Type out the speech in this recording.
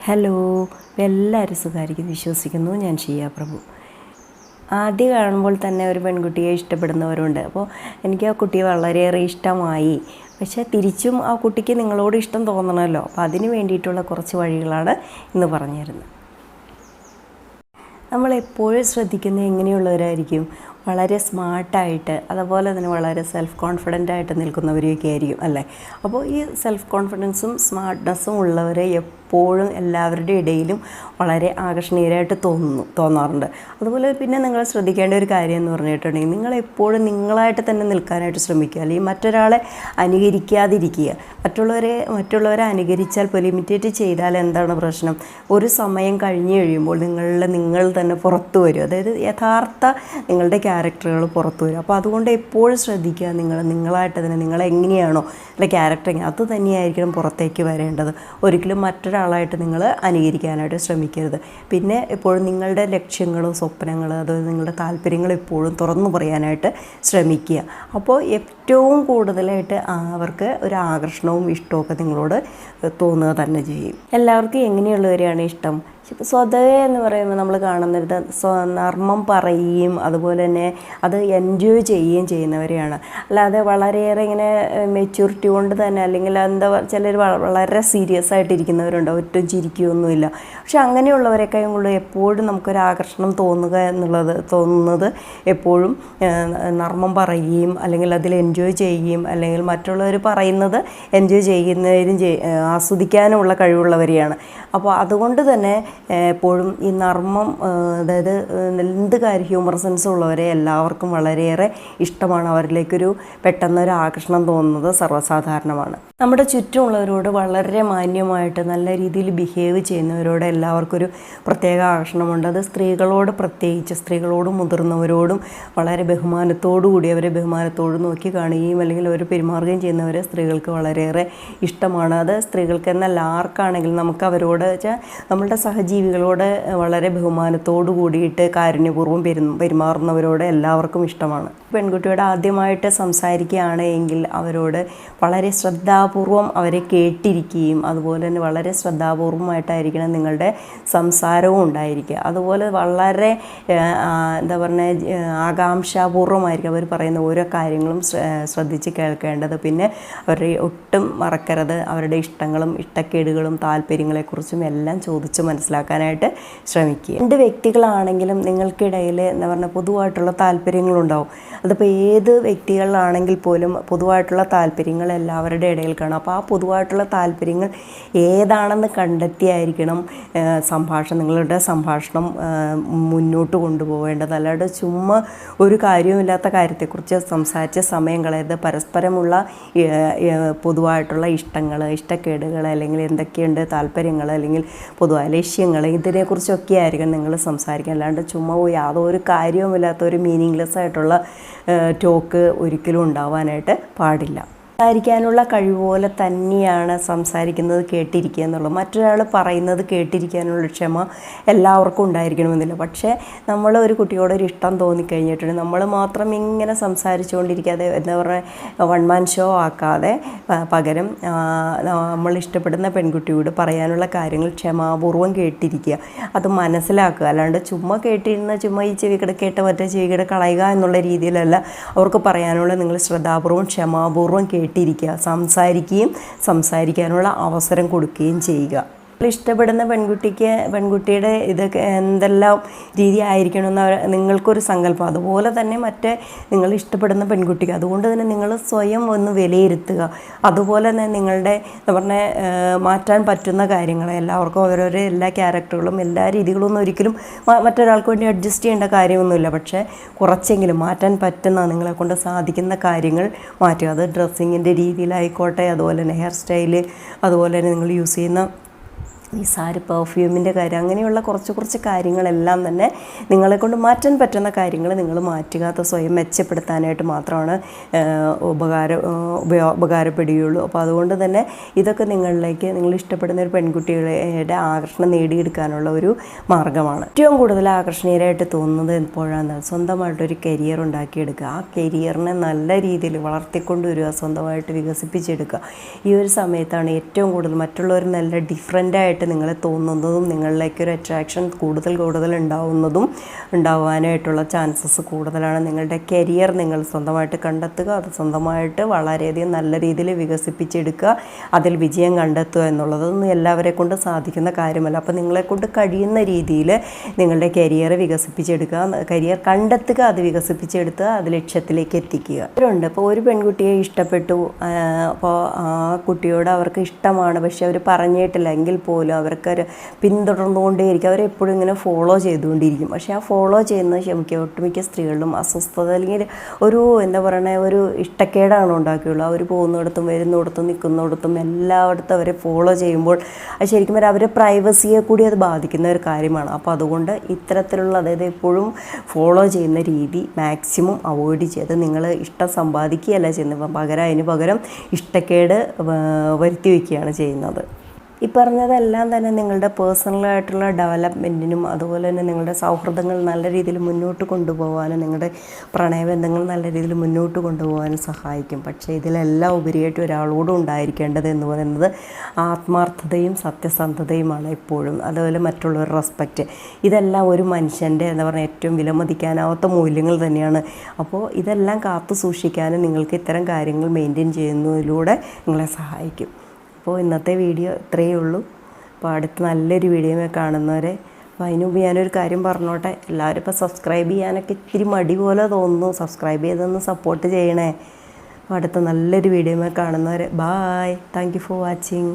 Hello. എല്ലാവരും സുഖമായിരിക്കും വിശ്വസിക്കുന്നു. ഞാൻ ഷിയ പ്രഭു. ആദ്യം കാണുമ്പോൾ തന്നെ ഒരു പെൺകുട്ടിയെ ഇഷ്ടപ്പെടുന്നവരുണ്ട്. അപ്പോൾ എനിക്ക് ആ കുട്ടിയെ വളരെയേറെ ഇഷ്ടമായി. പക്ഷേ തിരിച്ചും ആ കുട്ടിക്ക് നിങ്ങളോട് ഇഷ്ടം തോന്നണമല്ലോ. അപ്പോൾ അതിന് വേണ്ടിയിട്ടുള്ള കുറച്ച് വഴികളാണ് ഇന്ന് പറഞ്ഞു തരുന്നത് നമ്മൾ എപ്പോഴും ശ്രദ്ധിക്കുന്നത് എങ്ങനെയുള്ളവരായിരിക്കും? വളരെ സ്മാർട്ടായിട്ട് അതുപോലെ തന്നെ വളരെ സെൽഫ് കോൺഫിഡന്റ് ആയിട്ട് നിൽക്കുന്നവരെയൊക്കെ ആയിരിക്കും അല്ലേ? അപ്പോൾ ഈ സെൽഫ് കോൺഫിഡൻസും സ്മാർട്ട്നെസ്സും ഉള്ളവരെ എപ്പോഴും എല്ലാവരുടെ ഇടയിലും വളരെ ആകർഷണീയരായിട്ട് തോന്നുന്നു തോന്നാറുണ്ട്. അതുപോലെ പിന്നെ നിങ്ങൾ ശ്രദ്ധിക്കേണ്ട ഒരു കാര്യം എന്ന് പറഞ്ഞിട്ടുണ്ടെങ്കിൽ നിങ്ങൾ എപ്പോഴും നിങ്ങളായിട്ട് തന്നെ നിൽക്കാനായിട്ട് ശ്രമിക്കുക. അല്ലെങ്കിൽ മറ്റൊരാളെ അനുകരിക്കാതിരിക്കുക. മറ്റുള്ളവരെ മറ്റുള്ളവരെ അനുകരിച്ചാൽ ലിമിറ്റേറ്റ് ചെയ്താൽ എന്താണ് പ്രശ്നം? ഒരു സമയം കഴിഞ്ഞ് കഴിയുമ്പോൾ നിങ്ങളിൽ നിങ്ങൾ തന്നെ പുറത്തു വരും. അതായത് യഥാർത്ഥ നിങ്ങളുടെ ക്യാരക്ടറുകൾ പുറത്തു വരും. അപ്പോൾ അതുകൊണ്ട് എപ്പോഴും ശ്രദ്ധിക്കുക നിങ്ങൾ നിങ്ങളായിട്ട് തന്നെ നിങ്ങൾ എങ്ങനെയാണോ അല്ലെ ക്യാരക്ടർ അത് തന്നെയായിരിക്കണം പുറത്തേക്ക് വരേണ്ടത്. ഒരിക്കലും മറ്റൊരാളായിട്ട് നിങ്ങൾ അനുകരിക്കാനായിട്ട് ശ്രമിക്കരുത്. പിന്നെ എപ്പോഴും നിങ്ങളുടെ ലക്ഷ്യങ്ങളും സ്വപ്നങ്ങളും അതുപോലെ നിങ്ങളുടെ താല്പര്യങ്ങൾ എപ്പോഴും തുറന്നു പറയാനായിട്ട് ശ്രമിക്കുക. അപ്പോൾ ഏറ്റവും കൂടുതലായിട്ട് അവർക്ക് ഒരു ആകർഷണവും ഇഷ്ടമൊക്കെ നിങ്ങളോട് തോന്നുക തന്നെ ചെയ്യും. എല്ലാവർക്കും എങ്ങനെയുള്ളവരെയാണ് ഇഷ്ടം? ഇപ്പം സ്വതവേ എന്ന് പറയുമ്പോൾ നമ്മൾ കാണുന്നത് നർമ്മം പറയുകയും അതുപോലെ തന്നെ അത് എൻജോയ് ചെയ്യുകയും ചെയ്യുന്നവരെയാണ്. അല്ലാതെ വളരെയേറെ ഇങ്ങനെ മെച്യൂരിറ്റി കൊണ്ട് തന്നെ അല്ലെങ്കിൽ എന്താ ചിലർ വളരെ സീരിയസ് ആയിട്ടിരിക്കുന്നവരുണ്ട്. ഒറ്റും ചിരിക്കുകയൊന്നുമില്ല പക്ഷെ അങ്ങനെയുള്ളവരെക്കാൾ കൂടുതൽ എപ്പോഴും നമുക്കൊരു ആകർഷണം തോന്നുക എന്നുള്ളത് തോന്നുന്നത് എപ്പോഴും നർമ്മം പറയുകയും അല്ലെങ്കിൽ അതിൽ എൻജോയ് ചെയ്യുകയും അല്ലെങ്കിൽ മറ്റുള്ളവർ പറയുന്നത് എൻജോയ് ചെയ്യുന്നവരും ആസ്വദിക്കാനുമുള്ള കഴിവുള്ളവരെയാണ്. അപ്പോൾ അതുകൊണ്ട് തന്നെ എപ്പോഴും ഈ നർമ്മം അതായത് എന്ത് കാര്യം ഹ്യൂമർ സെൻസ് ഉള്ളവരെ എല്ലാവർക്കും വളരെയേറെ ഇഷ്ടമാണ്. അവരിലേക്കൊരു പെട്ടെന്നൊരു ആകർഷണം തോന്നുന്നത് സർവസാധാരണമാണ്. നമ്മുടെ ചുറ്റുമുള്ളവരോട് വളരെ മാന്യമായിട്ട് നല്ല രീതിയിൽ ബിഹേവ് ചെയ്യുന്നവരോട് എല്ലാവർക്കും ഒരു പ്രത്യേക ആകർഷണമുണ്ട്. അത് സ്ത്രീകളോട് പ്രത്യേകിച്ച് സ്ത്രീകളോടും മുതിർന്നവരോടും വളരെ ബഹുമാനത്തോടു കൂടി അവരെ ബഹുമാനത്തോട് നോക്കി കാണുകയും അല്ലെങ്കിൽ അവർ പെരുമാറുകയും ചെയ്യുന്നവരെ സ്ത്രീകൾക്ക് വളരെയേറെ ഇഷ്ടമാണ്. അത് സ്ത്രീകൾക്ക് എന്നല്ല ആർക്കാണെങ്കിലും നമുക്ക് അവരോട് വെച്ചാൽ നമ്മളുടെ സഹജീവികളോട് വളരെ ബഹുമാനത്തോടു കൂടിയിട്ട് കാരുണ്യപൂർവം പെരു പെരുമാറുന്നവരോട് എല്ലാവർക്കും ഇഷ്ടമാണ്. പെൺകുട്ടിയോട് ആദ്യമായിട്ട് സംസാരിക്കുകയാണ് എങ്കിൽ അവരോട് വളരെ ശ്രദ്ധാപൂർവം അവരെ കേട്ടിരിക്കുകയും അതുപോലെ തന്നെ വളരെ ശ്രദ്ധാപൂർവമായിട്ടായിരിക്കണം നിങ്ങളുടെ സംസാരവും ഉണ്ടായിരിക്കുക. അതുപോലെ വളരെ എന്താ പറയുക ആകാംക്ഷാപൂർവമായിരിക്കും അവർ പറയുന്ന ഓരോ കാര്യങ്ങളും ശ്രദ്ധിച്ച് കേൾക്കേണ്ടത്. പിന്നെ അവരുടെ ഒട്ടും മറക്കരുത്. അവരുടെ ഇഷ്ടങ്ങളും ഇഷ്ടക്കേടുകളും താല്പര്യങ്ങളെക്കുറിച്ചും എല്ലാം ചോദിച്ച് മനസ്സിലാക്കാനായിട്ട് ശ്രമിക്കുക. രണ്ട് വ്യക്തികളാണെങ്കിലും നിങ്ങൾക്കിടയിൽ എന്താ പറഞ്ഞാൽ പൊതുവായിട്ടുള്ള താല്പര്യങ്ങളുണ്ടാവും. അതിപ്പോൾ ഏത് വ്യക്തികളിലാണെങ്കിൽ പോലും പൊതുവായിട്ടുള്ള താല്പര്യങ്ങൾ എല്ലാവരുടെ ഇടയിൽ കാണും. അപ്പോൾ ആ പൊതുവായിട്ടുള്ള താല്പര്യങ്ങൾ ഏതാണെന്ന് കണ്ടെത്തിയായിരിക്കണം സംഭാഷണം നിങ്ങളുടെ സംഭാഷണം മുന്നോട്ട് കൊണ്ടുപോകേണ്ടത്. അല്ലാതെ ചുമ്മാ ഒരു കാര്യവുമില്ലാത്ത കാര്യത്തെക്കുറിച്ച് സംസാരിച്ച് സമയം കളയരുത്. പരസ്പരമുള്ള പൊതുവായിട്ടുള്ള ഇഷ്ടങ്ങൾ ഇഷ്ടക്കേടുകൾ അല്ലെങ്കിൽ എന്തൊക്കെയുണ്ട് താല്പര്യങ്ങൾ അല്ലെങ്കിൽ പൊതുവായ ലക്ഷ്യങ്ങൾ ഇതിനെക്കുറിച്ചൊക്കെ ആയിരിക്കും നിങ്ങൾ സംസാരിക്കുക. അല്ലാണ്ട് ചുമ്മാ പോയി യാതൊരു കാര്യവുമില്ലാത്ത ഒരു മീനിങ്ലെസ് ആയിട്ടുള്ള ടോക്ക് ഒരിക്കലും ഉണ്ടാവാനായിട്ട് പാടില്ല. സംസാരിക്കാനുള്ള കഴിവ് പോലെ തന്നെയാണ് സംസാരിക്കുന്നത് കേട്ടിരിക്കുക എന്നുള്ളത്. മറ്റൊരാൾ പറയുന്നത് കേട്ടിരിക്കാനുള്ള ക്ഷമ എല്ലാവർക്കും ഉണ്ടായിരിക്കണമെന്നില്ല. പക്ഷേ നമ്മൾ ഒരു കുട്ടിയോട് ഒരു ഇഷ്ടം തോന്നിക്കഴിഞ്ഞിട്ടുണ്ട്. നമ്മൾ മാത്രം ഇങ്ങനെ സംസാരിച്ചുകൊണ്ടിരിക്കാതെ എന്താ പറയുക വൺ മാൻ ഷോ ആക്കാതെ പകരം നമ്മൾ ഇഷ്ടപ്പെടുന്ന പെൺകുട്ടിയോട് പറയാനുള്ള കാര്യങ്ങൾ ക്ഷമാപൂർവം കേട്ടിരിക്കുക. അത് മനസ്സിലാക്കുക. അല്ലാണ്ട് ചുമ്മാ കേട്ടിരുന്ന ചുമ്മാ ഈ ചെവിക്കട കേട്ട മറ്റേ ചെവിക്കട കളയുക എന്നുള്ള രീതിയിലല്ല അവർക്ക് പറയാനുള്ള നിങ്ങൾ ശ്രദ്ധാപൂർവം ക്ഷമാപൂർവം കേട്ട് കേട്ടിരിക്കുക സംസാരിക്കുകയും സംസാരിക്കാനുള്ള അവസരം കൊടുക്കുകയും ചെയ്യുക. ഇഷ്ടപ്പെടുന്ന പെൺകുട്ടിക്ക് പെൺകുട്ടിയുടെ ഇതൊക്കെ എന്തെല്ലാം രീതി ആയിരിക്കണം ആയിരിക്കണമെന്ന് നിങ്ങൾക്കൊരു സങ്കല്പം. അതുപോലെ തന്നെ മറ്റേ നിങ്ങൾ ഇഷ്ടപ്പെടുന്ന പെൺകുട്ടിക്ക്. അതുകൊണ്ട് തന്നെ നിങ്ങൾ സ്വയം ഒന്ന് വിലയിരുത്തുക. അതുപോലെ തന്നെ നിങ്ങളുടെ എന്താ പറഞ്ഞ മാറ്റാൻ പറ്റുന്ന കാര്യങ്ങൾ. എല്ലാവർക്കും ഓരോരോ എല്ലാ ക്യാരക്ടറുകളും എല്ലാ രീതികളും ഒന്നും ഒരിക്കലും മറ്റൊരാൾക്ക് വേണ്ടി അഡ്ജസ്റ്റ് ചെയ്യേണ്ട കാര്യമൊന്നുമില്ല. പക്ഷേ കുറച്ചെങ്കിലും മാറ്റാൻ പറ്റുന്ന നിങ്ങളെ കൊണ്ട് സാധിക്കുന്ന കാര്യങ്ങൾ മാറ്റുക. അത് ഡ്രസ്സിങ്ങിന്റെ രീതിയിലായിക്കോട്ടെ അതുപോലെ തന്നെ ഹെയർ സ്റ്റൈൽ അതുപോലെ തന്നെ നിങ്ങൾ യൂസ് ചെയ്യുന്ന ഈ സാരി പെർഫ്യൂമിന്റെ കാര്യം അങ്ങനെയുള്ള കുറച്ച് കുറച്ച് കാര്യങ്ങളെല്ലാം തന്നെ നിങ്ങളെ കൊണ്ട് മാറ്റാൻ പറ്റുന്ന കാര്യങ്ങൾ നിങ്ങൾ മാറ്റുക. അത് സ്വയം മെച്ചപ്പെടുത്താനായിട്ട് മാത്രമാണ് ഉപകാര ഉപയോ ഉപകാരപ്പെടുകയുള്ളൂ. അപ്പോൾ അതുകൊണ്ട് തന്നെ ഇതൊക്കെ നിങ്ങളിലേക്ക് നിങ്ങൾ ഇഷ്ടപ്പെടുന്ന ഒരു പെൺകുട്ടികളുടെ ആകർഷണം നേടിയെടുക്കാനുള്ള ഒരു മാർഗമാണ് ഏറ്റവും കൂടുതൽ ആകർഷണീയരായിട്ട് തോന്നുന്നത് എപ്പോഴാണ്? സ്വന്തമായിട്ടൊരു കരിയർ ഉണ്ടാക്കിയെടുക്കുക. ആ കരിയറിനെ നല്ല രീതിയിൽ വളർത്തിക്കൊണ്ടുവരിക സ്വന്തമായിട്ട് വികസിപ്പിച്ചെടുക്കുക. ഈ ഒരു സമയത്താണ് ഏറ്റവും കൂടുതൽ മറ്റുള്ളവർ നല്ല ഡിഫറെന്റായിട്ട് സ്മാർട്ടായിട്ട് നിങ്ങളെ തോന്നുന്നതും നിങ്ങളിലേക്കൊരു അട്രാക്ഷൻ കൂടുതൽ കൂടുതൽ ഉണ്ടാവുന്നതും ഉണ്ടാവാനായിട്ടുള്ള ചാൻസസ് കൂടുതലാണ്. നിങ്ങളുടെ കരിയർ നിങ്ങൾ സ്വന്തമായിട്ട് കണ്ടെത്തുക അത് സ്വന്തമായിട്ട് വളരെയധികം നല്ല രീതിയിൽ വികസിപ്പിച്ചെടുക്കുക അതിൽ വിജയം കണ്ടെത്തുക എന്നുള്ളതൊന്നും എല്ലാവരെ കൊണ്ട് സാധിക്കുന്ന കാര്യമല്ല. അപ്പോൾ നിങ്ങളെക്കൊണ്ട് കഴിയുന്ന രീതിയിൽ നിങ്ങളുടെ കരിയർ വികസിപ്പിച്ചെടുക്കുക കരിയർ കണ്ടെത്തുക അത് വികസിപ്പിച്ചെടുത്ത് അത് ലക്ഷ്യത്തിലേക്ക് എത്തിക്കുക. അവരുണ്ട് ഇപ്പോൾ ഒരു പെൺകുട്ടിയെ ഇഷ്ടപ്പെട്ടു. അപ്പോൾ ആ കുട്ടിയോട് അവർക്ക് ഇഷ്ടമാണ്. പക്ഷെ അവർ പറഞ്ഞിട്ടില്ല. എങ്കിൽ പോലും അവർക്കൊരു പിന്തുടർന്നുകൊണ്ടേയിരിക്കും. അവരെപ്പോഴും ഇങ്ങനെ ഫോളോ ചെയ്തുകൊണ്ടിരിക്കും. പക്ഷേ ആ ഫോളോ ചെയ്യുന്ന ശമിക്ക ഒട്ടുമിക്ക സ്ത്രീകളിലും അസ്വസ്ഥത അല്ലെങ്കിൽ ഒരു എന്താ പറയണേ ഒരു ഇഷ്ടക്കേടാണ് ഉണ്ടാക്കിയുള്ളൂ അവർ പോകുന്നിടത്തും വരുന്നിടത്തും നിൽക്കുന്നിടത്തും എല്ലായിടത്തും അവരെ ഫോളോ ചെയ്യുമ്പോൾ അത് ശരിക്കും പറഞ്ഞാൽ അവരെ പ്രൈവസിയെ കൂടി അത് ബാധിക്കുന്ന ഒരു കാര്യമാണ്. അപ്പോൾ അതുകൊണ്ട് ഇത്തരത്തിലുള്ള അതായത് എപ്പോഴും ഫോളോ ചെയ്യുന്ന രീതി മാക്സിമം അവോയ്ഡ് ചെയ്ത് നിങ്ങൾ ഇഷ്ടം സമ്പാദിക്കുകയല്ല ചെയ്യുന്നത്. പകരം അതിന് പകരം ഇഷ്ടക്കേട് വരുത്തി വയ്ക്കുകയാണ് ചെയ്യുന്നത്. ഈ പറഞ്ഞതെല്ലാം തന്നെ നിങ്ങളുടെ പേഴ്സണലായിട്ടുള്ള ഡെവലപ്മെന്റിനും അതുപോലെ തന്നെ നിങ്ങളുടെ സൗഹൃദങ്ങൾ നല്ല രീതിയിൽ മുന്നോട്ട് കൊണ്ടുപോകാനും നിങ്ങളുടെ പ്രണയബന്ധങ്ങൾ നല്ല രീതിയിൽ മുന്നോട്ട് കൊണ്ടുപോകാനും സഹായിക്കും. പക്ഷേ ഇതിലെല്ലാം ഉപരിയായിട്ട് ഒരാളോടും ഉണ്ടായിരിക്കേണ്ടത് എന്ന് പറയുന്നത് ആത്മാർത്ഥതയും സത്യസന്ധതയുമാണ് എപ്പോഴും. അതുപോലെ മറ്റുള്ളവരുടെ റെസ്പെക്റ്റ് ഇതെല്ലാം ഒരു മനുഷ്യന്റെ എന്താ പറയുക ഏറ്റവും വിലമതിക്കാനാവാത്ത മൂല്യങ്ങൾ തന്നെയാണ്. അപ്പോൾ ഇതെല്ലാം കാത്തു സൂക്ഷിക്കാനും നിങ്ങൾക്ക് ഇത്തരം കാര്യങ്ങൾ മെയിന്റെയിൻ ചെയ്യുന്നതിലൂടെ നിങ്ങളെ സഹായിക്കും. അപ്പോൾ ഇന്നത്തെ വീഡിയോ ഇത്രയേ ഉള്ളൂ. അപ്പോൾ അടുത്ത നല്ലൊരു വീഡിയോ കാണുന്നവരെ അപ്പോൾ അതിന് മുമ്പ് ഞാനൊരു കാര്യം പറഞ്ഞോട്ടെ. എല്ലാവരും ഇപ്പോൾ സബ്സ്ക്രൈബ് ചെയ്യാനൊക്കെ ഇത്തിരി മടി പോലെ തോന്നുന്നു. സബ്സ്ക്രൈബ് ചെയ്തൊന്ന് സപ്പോർട്ട് ചെയ്യണേ. അപ്പോൾ അടുത്ത നല്ലൊരു വീഡിയോ കാണുന്നവരെ ബായ് താങ്ക് ഫോർ വാച്ചിങ്